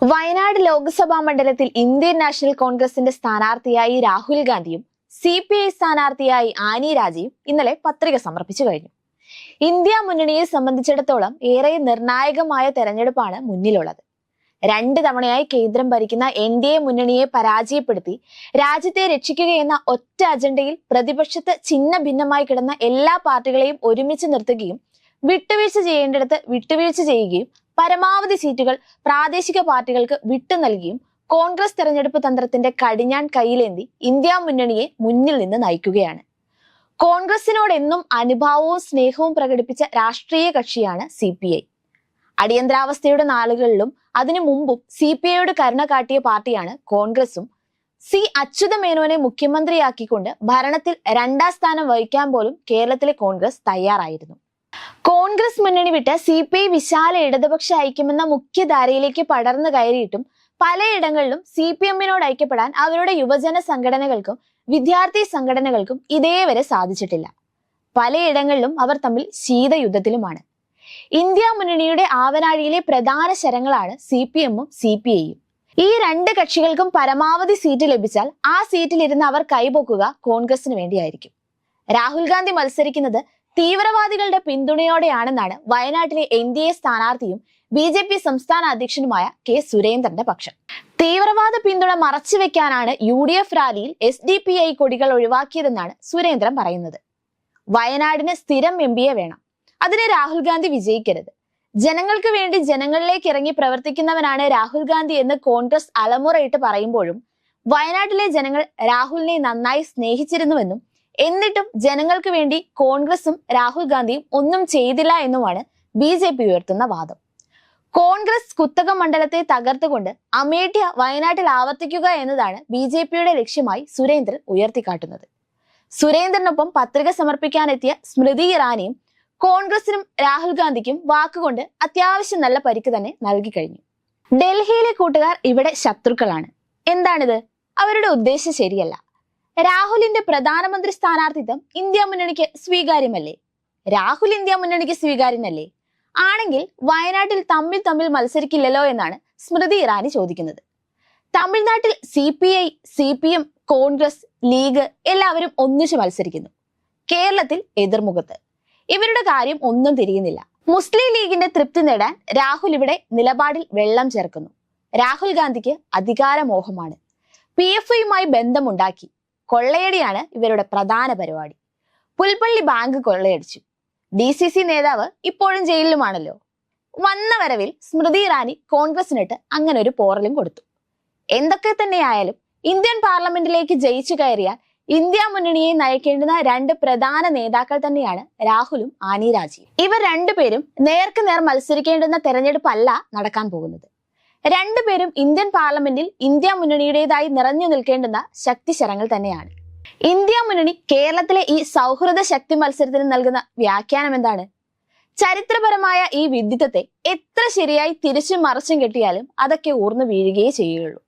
വയനാട് ലോക്സഭാ മണ്ഡലത്തിൽ Indian national കോൺഗ്രസിന്റെ സ്ഥാനാർത്ഥിയായി രാഹുൽ ഗാന്ധിയും സി പി ഐ സ്ഥാനാർത്ഥിയായി ആനി രാജയും ഇന്നലെ പത്രിക സമർപ്പിച്ചു കഴിഞ്ഞു. ഇന്ത്യ മുന്നണിയെ സംബന്ധിച്ചിടത്തോളം ഏറെ നിർണായകമായ തെരഞ്ഞെടുപ്പാണ് മുന്നിലുള്ളത്. രണ്ട് തവണയായി കേന്ദ്രം ഭരിക്കുന്ന എൻ ഡി എ മുന്നണിയെ പരാജയപ്പെടുത്തി രാജ്യത്തെ രക്ഷിക്കുകയെന്ന ഒറ്റ അജണ്ടയിൽ പ്രതിപക്ഷത്ത് ചിഹ്ന ഭിന്നമായി കിടന്ന എല്ലാ പാർട്ടികളെയും ഒരുമിച്ച് നിർത്തുകയും വിട്ടുവീഴ്ച ചെയ്യേണ്ടിടത്ത് വിട്ടുവീഴ്ച ചെയ്യുകയും പരമാവധി സീറ്റുകൾ പ്രാദേശിക പാർട്ടികൾക്ക് വിട്ടു നൽകിയും കോൺഗ്രസ് തെരഞ്ഞെടുപ്പ് തന്ത്രത്തിന്റെ കടിഞ്ഞാൻ കയ്യിലേന്തി ഇന്ത്യ മുന്നണിയെ മുന്നിൽ നിന്ന് നയിക്കുകയാണ്. കോൺഗ്രസിനോട് എന്നും അനുഭാവവും സ്നേഹവും പ്രകടിപ്പിച്ച രാഷ്ട്രീയ കക്ഷിയാണ് സി പി ഐ. അടിയന്തരാവസ്ഥയുടെ നാളുകളിലും അതിനു മുമ്പും സി പി ഐയോട് കരുണ കാട്ടിയ പാർട്ടിയാണ് കോൺഗ്രസും. സി അച്യുതമേനോനെ മുഖ്യമന്ത്രിയാക്കിക്കൊണ്ട് ഭരണത്തിൽ രണ്ടാം സ്ഥാനം വഹിക്കാൻ പോലും കേരളത്തിലെ കോൺഗ്രസ് തയ്യാറായിരുന്നു. കോൺഗ്രസ് മുന്നണി വിട്ട് സി പി ഐ വിശാല ഇടതുപക്ഷ ഐക്യമെന്ന മുഖ്യധാരയിലേക്ക് പടർന്നു കയറിയിട്ടും പലയിടങ്ങളിലും സി പി എമ്മിനോട് ഐക്യപ്പെടാൻ അവരുടെ യുവജന സംഘടനകൾക്കും വിദ്യാർത്ഥി സംഘടനകൾക്കും ഇതേവരെ സാധിച്ചിട്ടില്ല. പലയിടങ്ങളിലും അവർ തമ്മിൽ ശീതയുദ്ധത്തിലുമാണ്. ഇന്ത്യ മുന്നണിയുടെ ആവനാഴിയിലെ പ്രധാന ശരങ്ങളാണ് സി പി എമ്മും സി പി ഐയും. ഈ രണ്ട് കക്ഷികൾക്കും പരമാവധി സീറ്റ് ലഭിച്ചാൽ ആ സീറ്റിലിരുന്ന് അവർ കൈപൊക്കുക കോൺഗ്രസിന് വേണ്ടിയായിരിക്കും. രാഹുൽ ഗാന്ധി മത്സരിക്കുന്നത് തീവ്രവാദികളുടെ പിന്തുണയോടെയാണെന്നാണ് വയനാട്ടിലെ എൻ ഡി എ സ്ഥാനാർത്ഥിയും ബി ജെ പി സംസ്ഥാന അധ്യക്ഷനുമായ കെ സുരേന്ദ്രന്റെ പക്ഷം. തീവ്രവാദ പിന്തുണ മറച്ചുവെക്കാനാണ് യു ഡി എഫ് റാലിയിൽ എസ് ഡി പി ഐ കൊടികൾ ഒഴിവാക്കിയതെന്നാണ് സുരേന്ദ്രൻ പറയുന്നത്. വയനാടിന് സ്ഥിരം എം പിയെ വേണം. അതിന് രാഹുൽ ഗാന്ധി വിജയിക്കരുത്. ജനങ്ങൾക്ക് വേണ്ടി ജനങ്ങളിലേക്ക് ഇറങ്ങി പ്രവർത്തിക്കുന്നവനാണ് രാഹുൽ ഗാന്ധി എന്ന് കോൺഗ്രസ് അലമുറയിട്ട് പറയുമ്പോഴും വയനാട്ടിലെ ജനങ്ങൾ രാഹുലിനെ നന്നായി സ്നേഹിച്ചിരുന്നുവെന്നും എന്നിട്ടും ജനങ്ങൾക്ക് വേണ്ടി കോൺഗ്രസും രാഹുൽ ഗാന്ധിയും ഒന്നും ചെയ്തില്ല എന്നുമാണ് ബി ജെ പി ഉയർത്തുന്ന വാദം. കോൺഗ്രസ് കുത്തക മണ്ഡലത്തെ തകർത്തുകൊണ്ട് അമേഠ്യ വയനാട്ടിൽ ആവർത്തിക്കുക എന്നതാണ് ബി ജെ പിയുടെ ലക്ഷ്യമായി സുരേന്ദ്രൻ ഉയർത്തിക്കാട്ടുന്നത്. സുരേന്ദ്രനൊപ്പം പത്രിക സമർപ്പിക്കാനെത്തിയ സ്മൃതി ഇറാനിയും കോൺഗ്രസിനും രാഹുൽ ഗാന്ധിക്കും വാക്കുകൊണ്ട് അത്യാവശ്യം നല്ല പരിക്ക് തന്നെ നൽകി കഴിഞ്ഞു. ഡൽഹിയിലെ കൂട്ടുകാർ ഇവിടെ ശത്രുക്കളാണ്. എന്താണിത്? അവരുടെ ഉദ്ദേശം ശരിയല്ല. രാഹുലിന്റെ പ്രധാനമന്ത്രി സ്ഥാനാർത്ഥിത്വം ഇന്ത്യ മുന്നണിക്ക് സ്വീകാര്യമല്ലേ? രാഹുൽ ഇന്ത്യ മുന്നണിക്ക് സ്വീകാര്യനല്ലേ ആണെങ്കിൽ വയനാട്ടിൽ തമ്മിൽ തമ്മിൽ മത്സരിക്കില്ലല്ലോ എന്നാണ് സ്മൃതി ഇറാനി ചോദിക്കുന്നത്. തമിഴ്നാട്ടിൽ C P I C P M Congress League എല്ലാവരും ഒന്നിച്ചു മത്സരിക്കുന്നു. കേരളത്തിൽ എതിർമുഖത്ത്. ഇവരുടെ കാര്യം ഒന്നും തിരിയുന്നില്ല. മുസ്ലിം ലീഗിന്റെ തൃപ്തി നേടാൻ രാഹുൽ ഇവിടെ നിലപാടിൽ വെള്ളം ചേർക്കുന്നു. രാഹുൽ ഗാന്ധിക്ക് അധികാരമോഹമാണ്. P F ഐയുമായി ബന്ധമുണ്ടാക്കി. കൊള്ളയടിയാണ് ഇവരുടെ പ്രധാന പരിപാടി. പുൽപ്പള്ളി ബാങ്ക് കൊള്ളയടിച്ചു. ഡി സി സി നേതാവ് ഇപ്പോഴും ജയിലിലുമാണല്ലോ. വന്ന വരവിൽ സ്മൃതി ഇറാനി കോൺഗ്രസിനിട്ട് അങ്ങനെ ഒരു പോറലും കൊടുത്തു. എന്തൊക്കെ തന്നെയായാലും ഇന്ത്യൻ പാർലമെന്റിലേക്ക് ജയിച്ചു കയറിയാൽ ഇന്ത്യ മുന്നണിയെ നയിക്കേണ്ടുന്ന രണ്ട് പ്രധാന നേതാക്കൾ തന്നെയാണ് രാഹുലും ആനി രാജിയും. ഇവർ രണ്ടുപേരും നേർക്ക് നേർ മത്സരിക്കേണ്ടുന്ന തെരഞ്ഞെടുപ്പല്ല നടക്കാൻ പോകുന്നത്. രണ്ടുപേരും ഇന്ത്യൻ പാർലമെന്റിൽ ഇന്ത്യ മുന്നണിയുടേതായി നിറഞ്ഞു നിൽക്കേണ്ടുന്ന ശക്തിശരങ്ങൾ തന്നെയാണ്. ഇന്ത്യ മുന്നണി കേരളത്തിലെ ഈ സൗഹൃദ ശക്തി മത്സരത്തിന് നൽകുന്ന വ്യാഖ്യാനം എന്താണ്? ചരിത്രപരമായ ഈ വിഡിത്തത്തെ എത്ര ശരിയായി തിരിച്ചും മറിച്ചും കെട്ടിയാലും അതൊക്കെ ഊർന്നു വീഴുകയേ ചെയ്യുകയുള്ളൂ.